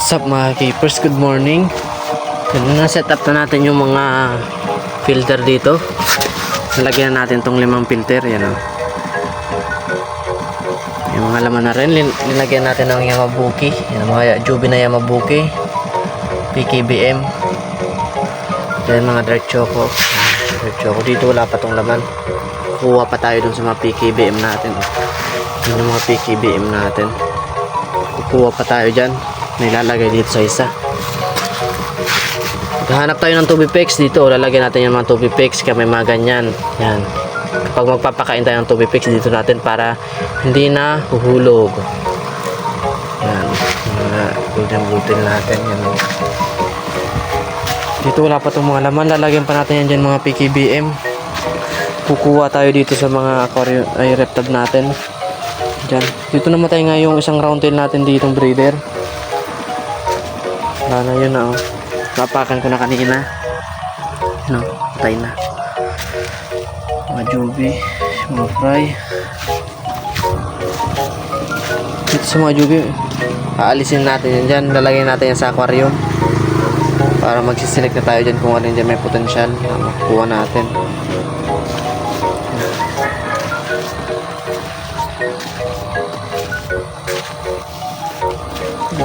What's up mga keepers? Good morning. Yan na set up na natin yung mga filter dito. Nalagyan na natin tong limang filter. Yan o. Yung mga laman na rin. Nilagyan natin ng Yamabuki. Yan mga Juby na Yamabuki. PKBM. Yan mga dark choco. Dark choco. Dito wala pa tong laman. Kuha pa tayo dun sa mga PKBM natin. Yun yung mga PKBM natin kukuha pa tayo dyan nilalagay dito sa isa. Maghanap tayo ng tubipex dito. Lalagyan natin yung mga tubipex kaya may mga ganyan. Yan. Kapag magpapakain tayo ng tubipex dito natin para hindi na huhulog. Yan. Mga golden butil natin yan. Dito wala pa itong mga laman. Lalagyan pa natin yan dyan mga PKBM kukuha tayo dito sa mga aquarium ay reptab natin. Diyan. Dito namatay nga yung isang round tail natin ditong breeder. Na yun na oh. Napakan ko na kanina. No, patay na. Mga jubi, mga fry. Dito sa mga jubi, aalisin natin yan dyan. Lalagay natin yan sa aquarium. Para magsiselect na tayo dyan kung ano dyan may potensyal na makukuha natin.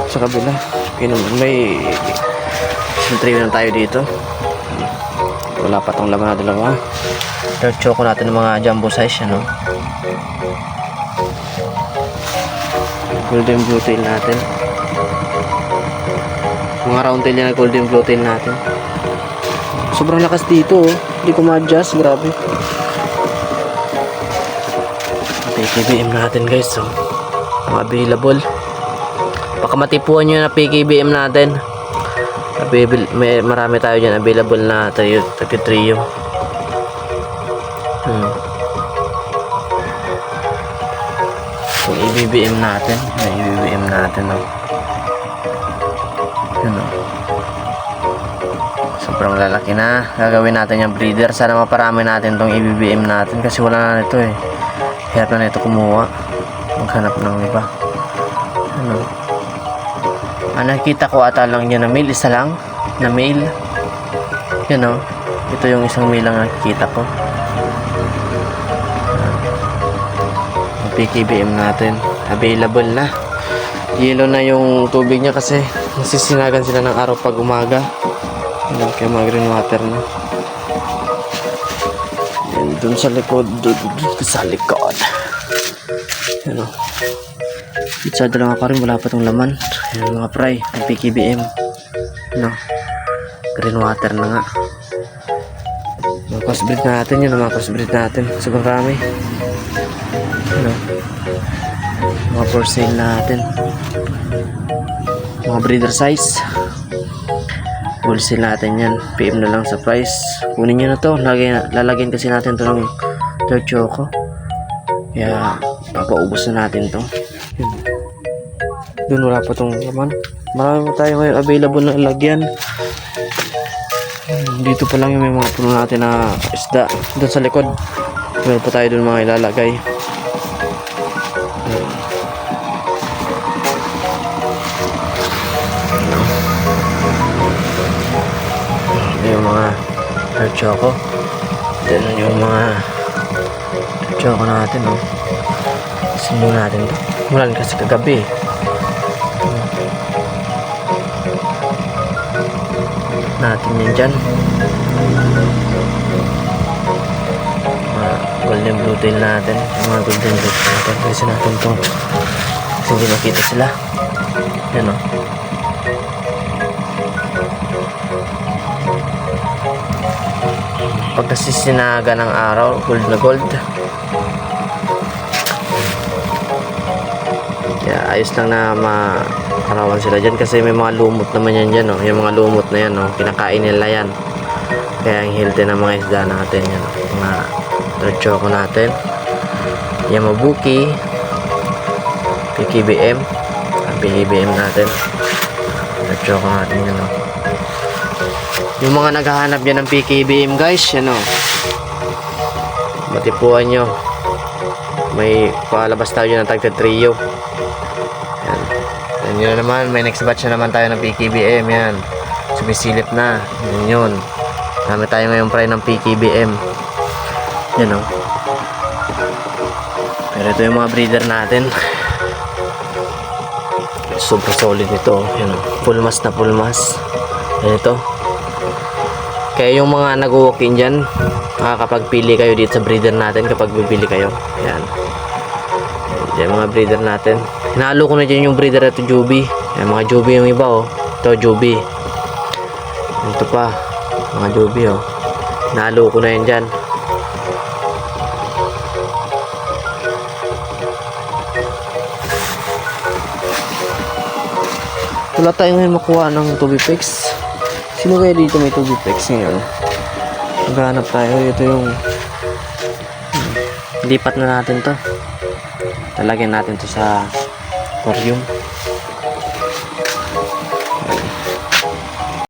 Sa kabila. Naman. May trio na tayo dito. Wala pa tong laman na dalawa. Dark choco natin ng mga jumbo size. Ano? Golden blue tail natin. Mga round tail yan golden blue tail natin. Sobrang lakas dito oh. Hindi ko ma-adjust. Grabe. PKBM natin guys. Oh. Mga available. Baka matipuan nyo na PKBM natin. Available, may, marami tayo dyan available na tayo, tayo trio. Hmm. Yung IBBM natin. Yung IBBM natin. Oh. Yun oh. Sobrang lalaki na. Gagawin natin yung breeder. Sana maparami natin tong IBBM natin kasi wala na nito eh. Hirap na nito kumuha. Maghanap ng iba. Ano? Ang nakita ko ata lang yun na mail, isa lang na mail. Yun o. Ito yung isang mail lang nakikita ko. Ang PKBM natin. Available na. Yellow na yung tubig niya kasi nasisinagan sila ng araw pag umaga. Yan, kaya mga green water na. Yan, dun sa likod. Dun, dun sa likod. Yan o. Dito sa dalawa pa rin, wala pa tong laman. Ayan mga fry, ang PKBM. No. Green water na nga. Mga crossbreed natin yun, mga crossbreed natin. Sobrang rami. Ano. Mga for sale natin. Mga breeder size. Wholesale natin yan. PM na lang sa price. Kunin nyo na to. Lagyan, lalagyan kasi natin to ng third choco. Kaya, papaubos na natin to. Yun. Doon wala pa tong laman. Marami pa tayo ngayon available na lagyan. Hmm, Dito pa lang yung may mga puno natin na isda. Doon sa likod. Meron pa tayo doon mga ilalagay. Yung mga dark choco. Then yung mga choco natin, oh. Sinulo natin to. Mulan kasi kagabi. natin yan dyan. Mga golden blue tail natin. Mga golden blue tail natin. Kasi natin itong kasi hindi makita sila. Yan o pag nasisinaga ng araw gold na gold kaya ayos lang na makarawan sila dyan kasi may mga lumot naman yan dyan oh. yung mga lumot na yan oh. kinakain nila yan kaya ang healthy ng mga isda natin yan oh. mga torchoco natin Yamabuki PKBM PKBM natin torchoco natin yan oh. yung mga naghahanap yan ng PKBM guys yan oh. matipuan nyo may palabas tayo ng tagta trio yan. Yan yun na naman. May next batch na naman tayo ng PKBM. Yan. Sumisilip na. Yun yun. Dami tayo ngayon pre ng PKBM. Yan o. Pero ito yung mga breeder natin. Super solid ito. Yan o. Full mass na full mass. Yan ito. Kaya yung mga nag-walk-in dyan, makakapagpili kayo dito sa breeder natin kapag bibili kayo. Yan. Yan mga breeder natin. Hinalo ko na dyan yung breeder ito Juby. Yan mga Juby yung iba oh. Ito Juby. Ito pa. Mga Juby oh. Hinalo ko na yan dyan. Wala tayo ngayon makuha ng Tubifix. Sino kaya dito may Tubifix ngayon? Maghanap tayo. Ito yung... Hmm. Lipat na natin to. Talagyan natin to sa aquarium.